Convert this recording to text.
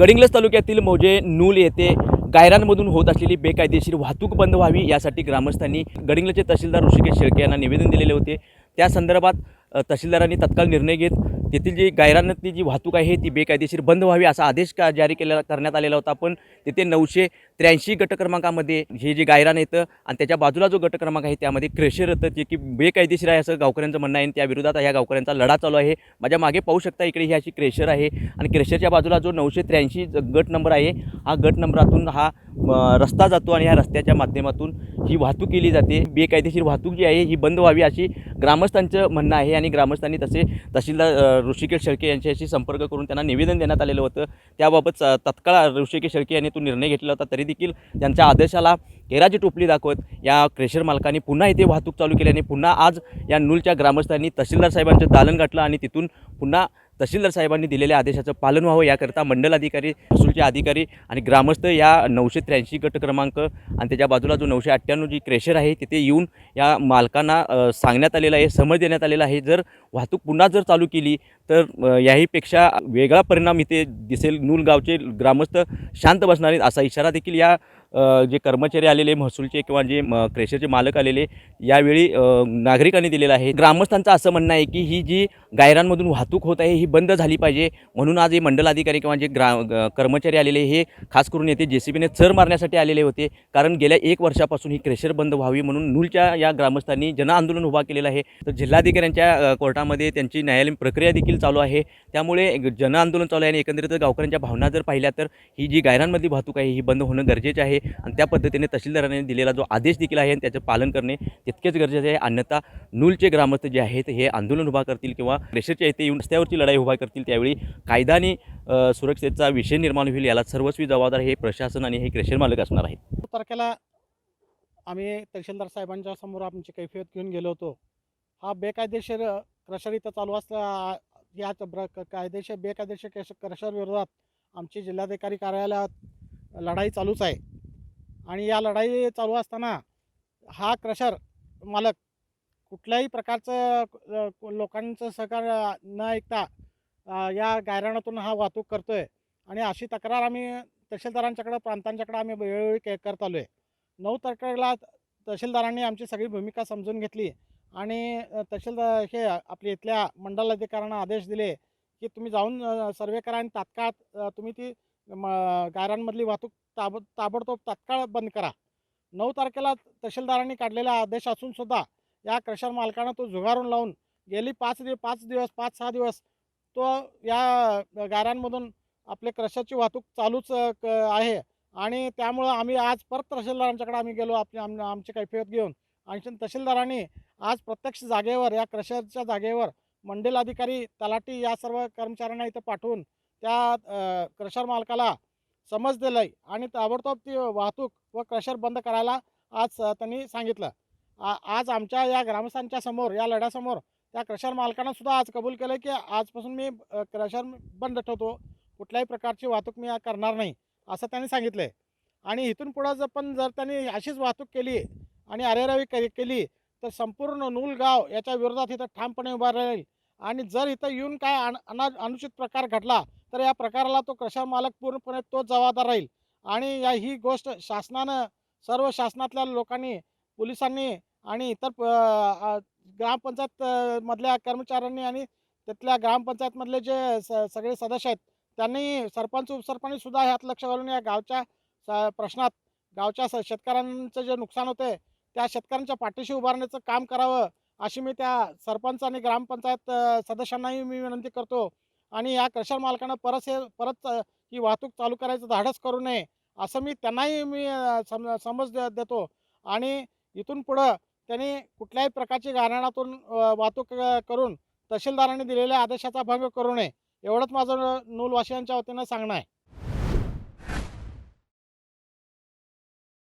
गडिंग्लज तालुक्यातील मौजे नूल येथे गायरांमधून होत असलेली बेकायदेशीर वाहतूक बंद व्हावी यासाठी ग्रामस्थांनी गडिंग्लजचे तहसीलदार ऋषिकेश शेळके यांना निवेदन दिलेले होते. त्या संदर्भात तहसीलदारांनी तत्काळ निर्णय घेत तेथील जी गायरांतली जी वाहतूक आहे ती बेकायदेशीर बंद व्हावी असा आदेश का जारी केला करण्यात आलेला होता. पण तेथे नऊशे त्र्याऐंशी गटक्रमांकामध्ये हे जे गायरान येतं आणि त्याच्या बाजूला जो गटक्रमांक आहे त्यामध्ये क्रेशर येतं जे की बेकायदेशीर आहे असं गावकऱ्यांचं म्हणणं आहे आणि त्या विरोधात ह्या गावकऱ्यांचा लढा चालू आहे. माझ्या मागे पाहू शकता इकडे ही अशी क्रेशर आहे आणि क्रेशरच्या बाजूला जो नऊशे त्र्याऐंशी गट नंबर आहे हा गट नंबरातून हा रस्ता जातो आणि ह्या रस्त्याच्या माध्यमातून ही वाहतूक केली जाते. बेकायदेशीर वाहतूक जी आहे ही बंद व्हावी अशी ग्रामस्थांचं म्हणणं आहे आणि ग्रामस्थांनी तसे तहसीलदार ऋषिकेश शेळके यांच्याशी संपर्क करून त्यांना निवेदन देण्यात आलेलं होतं. त्याबाबत तत्काळ ऋषिकेश शेळके यांनी तो निर्णय घेतला होता तरी देखील त्यांच्या आदेशाला केराची टोपली दाखवत या क्रेशर मालकाने पुन्हा इथे वाहतूक चालू केल्याने पुन्हा आज या नूलच्या ग्रामस्थांनी तहसीलदार साहेबांचं दालन गाठलं आणि तिथून पुन्हा तहसीलदार साहेबांनी दिलेल्या आदेशाचं पालन व्हावं याकरता मंडल अधिकारी महसूलचे अधिकारी आणि ग्रामस्थ या नऊशे त्र्याऐंशी गट क्रमांक आणि त्याच्या बाजूला जो नऊशे अठ्ठ्याण्णव जी क्रेशर आहे तिथे येऊन या मालकांना सांगण्यात आलेलं आहे समज देण्यात आलेला आहे. जर वाहतूक पुन्हा जर चालू केली तर याहीपेक्षा वेगळा परिणाम इथे दिसेल. नूल गावचे ग्रामस्थ शांत बसणार आहेत असा इशारा देखील या जे कर्मचारी आलेले महसूलचे किंवा जे म, क्रेशरचे मालक आलेले यावेळी नागरिकांनी दिलेलं आहे. ग्रामस्थांचं असं म्हणणं आहे की ही जी गायरांमधून वाहतूक होत आहे ही बंद झाली पाहिजे. म्हणून आज हे मंडल अधिकारी किंवा जे ग्रा कर्मचारी आलेले हे खास करून येथे जे सी बीने चर मारण्यासाठी आलेले होते. कारण गेल्या एक वर्षापासून ही क्रेशर बंद व्हावी म्हणून नूलच्या या ग्रामस्थांनी जनआंदोलन उभा केलेलं आहे. तर जिल्हाधिकाऱ्यांच्या कोर्टामध्ये त्यांची न्यायालयीन प्रक्रिया देखील चालू आहे. त्यामुळे जनआंदोलन चालू आहे आणि एकंदरीत गावकऱ्यांच्या भावना जर पाहिल्या तर ही जी गायरांमधली वाहतूक आहे ही बंद होणं गरजेचं आहे. आणि त्या पद्धतीने तहसीलदाराने दिलेला जो आदेश देखील आहे आणि त्याचं पालन करणे तितकेच गरजेचे आहे. अन्यथा नूलचे ग्रामस्थ जे आहेत हे आंदोलन उभा करतील किंवा प्रेशरच्या इथे येऊन रस्त्यावरची लढाई उभा करतील त्यावेळी कायदाने सुरक्षेचा विषय निर्माण होईल याला सर्वस्वी जबाबदार हे प्रशासन आणि हे क्रेशर मालक असणार आहेत. तारखेला आम्ही तहसीलदार साहेबांच्या समोर आमची कैफियत घेऊन गेलो होतो. हा बेकायदेशीर क्रशर इथं चालू असला या कायदेशीर बेकायदेशीर क्रशर विरोधात आमची जिल्हाधिकारी कार्यालयात लढाई चालूच आहे. आणि या लढाई चालू असताना हा क्रशर मालक कुठल्याही प्रकारचं लोकांचं सहकार्य न ऐकता या गायरानातून हा वाहतूक करतो आहे आणि अशी तक्रार आम्ही तहसीलदारांच्याकडं प्रांतांच्याकडं आम्ही वेळोवेळी के करत आलो आहे नऊ तारखेला तहसीलदारांनी आमची सगळी भूमिका समजून घेतली आणि तहसीलदार हे आपल्या इथल्या मंडल अधिकाऱ्यांना आदेश दिले की तुम्ही जाऊन सर्वे करा आणि तात्काळ तुम्ही ती म गायरांमधली वाहतूक ताब ताबडतोब तात्काळ बंद करा. नऊ तारखेला तहसीलदारांनी काढलेला आदेश असून सुद्धा या क्रशर मालकानं तो झुगारून लावून गेली पाच दिवस पाच दिवस पाच सहा दिवस तो या गाऱ्यांमधून आपले क्रशरची वाहतूक चालूच क आहे. आणि त्यामुळं आम्ही आज परत तहसीलदारांच्याकडे आम्ही गेलो आपली आम आमची कैफियत घेऊन. आणि तहसीलदारांनी आज प्रत्यक्ष जागेवर या क्रशरच्या जागेवर मंडल अधिकारी तलाठी या सर्व कर्मचाऱ्यांना इथं पाठवून त्या क्रशर मालकाला समज दिलं आहे आणि ताबडतोब ती वाहतूक व क्रशर बंद करायला आज त्यांनी सांगितलं. आज आमच्या या ग्रामस्थांच्या समोर या लढ्यासमोर त्या क्रशर मालकांना सुद्धा आज कबूल केलं की आजपासून मी क्रशर बंद ठेवतो. कुठल्याही प्रकारची वाहतूक मी करणार नाही असं त्यांनी सांगितलं आहे आणि इथून पुढं जर पण जर त्यांनी अशीच वाहतूक केली आणि अरेरावी के केली तर संपूर्ण नूलगाव याच्या विरोधात इथं ठामपणे उभा राहील. आणि जर इथं येऊन काय अन अना अनुचित प्रकार घडला तर या प्रकाराला तो क्रशर मालक पूर्णपणे तोच जबाबदार राहील? आणि या ही गोष्ट शासनानं सर्व शासनातल्या लोकांनी पोलिसांनी आणि इतर प- ग्रामपंचायत मधल्या कर्मचाऱ्यांनी आणि तिथल्या ग्रामपंचायतमधले जे स सगळे सदस्य आहेत त्यांनी सरपंच उपसरपंच सुद्धा ह्यात लक्ष घालून या गावच्या स- प्रश्नात गावच्या स- शेतकऱ्यांचं जे नुकसान होते त्या शेतकऱ्यांच्या पाठीशी उभारण्याचं काम करावं अशी मी त्या सरपंच आणि ग्रामपंचायत सदस्यांनाही मी विनंती करतो. आणि या क्रशर मालकानं परत हे परत ही वाहतूक चालू करायचं धाडस करू नये असं मी त्यांनाही मी सम समज दे- देतो. आणि इथून पुढं त्यांनी कुठल्याही प्रकारची गारणातून वाहतूक करून तहसीलदारांनी दिलेल्या आदेशाचा भंग करू नये एवढंच माझं नूलवासियांच्या वतीनं सांगणं आहे.